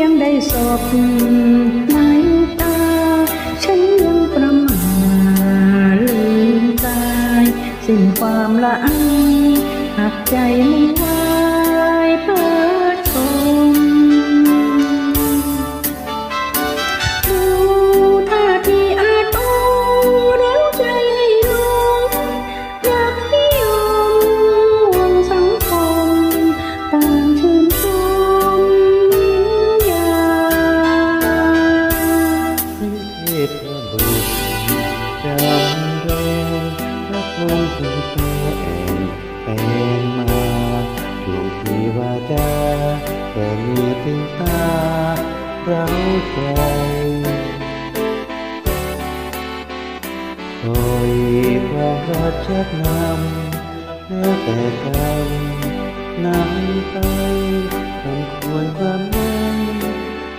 ยงได้สอบในตา ฉันยังประมาทลืมตาย สิ่งความละอายหักใจ คอยความรักชักนำแล้วแต่กันนำไปทำควรความนั้น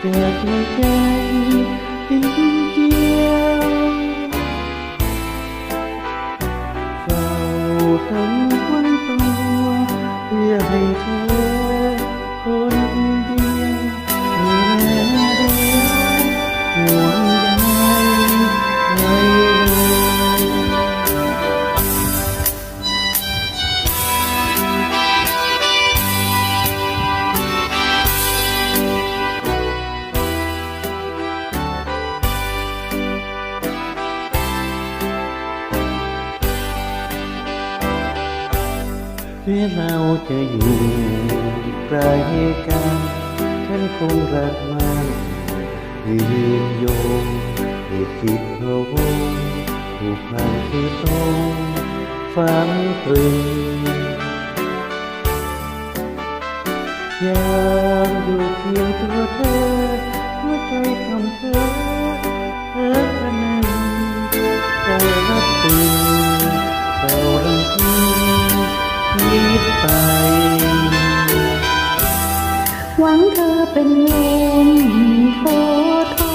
จากในใจจริง แม้เราจะอยู่ไกลกันฉันคงรักมันยืนโยงให้จิตเราผูกพันคือตรงฝังตรึงยากอยู่เพียงตัวเธอหัวใจทำเธอเธอคนหนึ่งใจรับตื่นเฝ้ารังคีคิ ดไป หวังเธอเป็นลมโพธิ์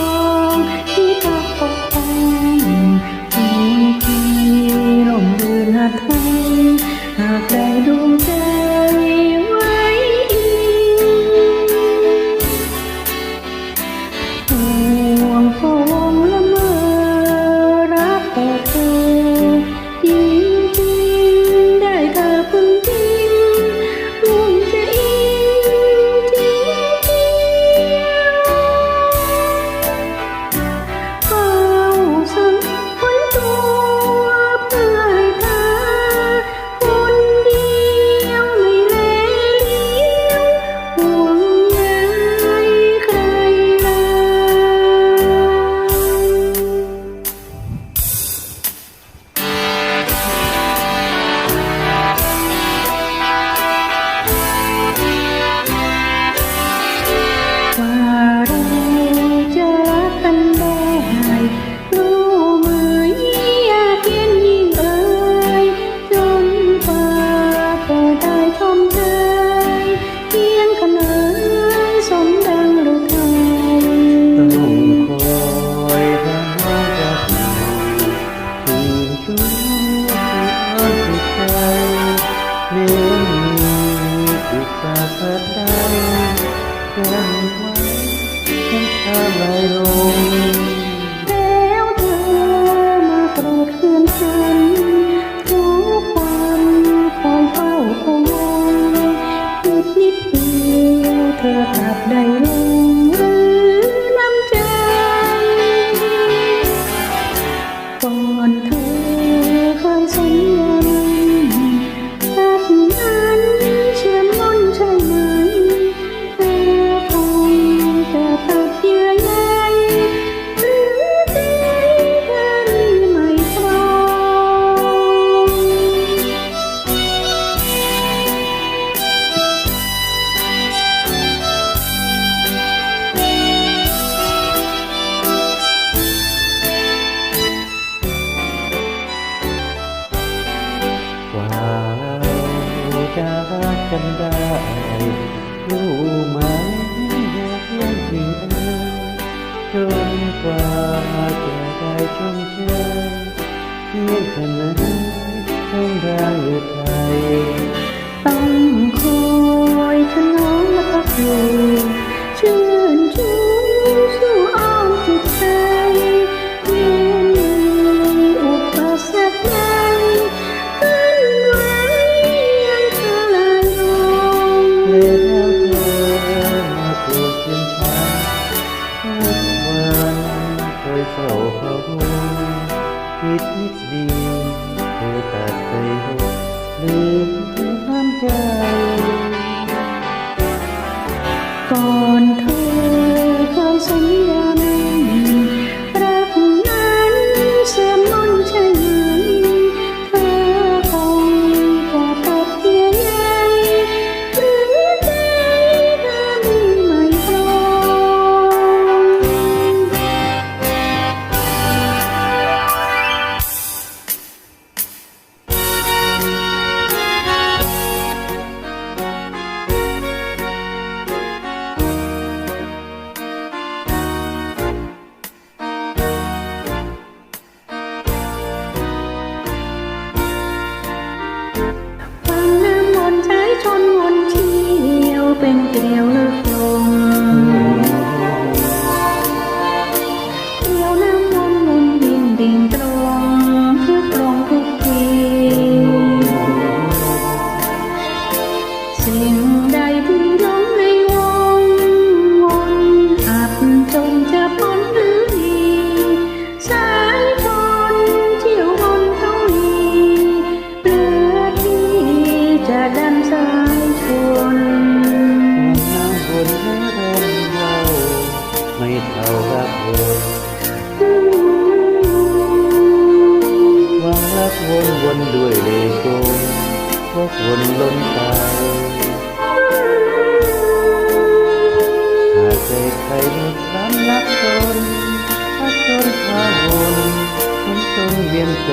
อุตสาห์พัดได้กันไว้ฉันพาลอยลงแล้วเธอมาโกรดคืนฉันทุกวันคอยเฝ้าคงคิดนิดเดียวเธอตัดได้ลง เชยไม่ขนาดต้องได้หรือไทยต้องคอยถนอมและพักอยู่ encuentro. วนวนด้วยเลโก้วกวนล้นตายหากใจใครไม่สามรักตนถ้าจนพาวนคนจนเวียนใจ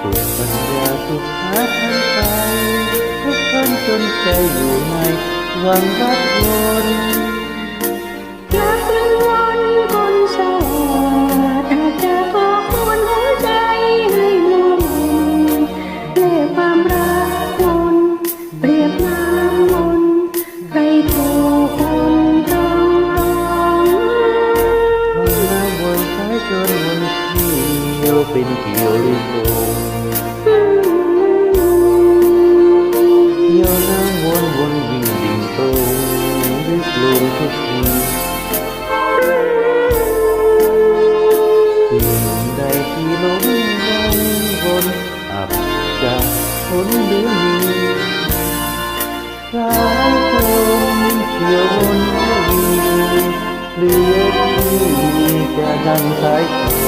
ตุดปัญญาสุดหาทันไปทุกคนจนใจอยู่ในหวังรักวน Dàn.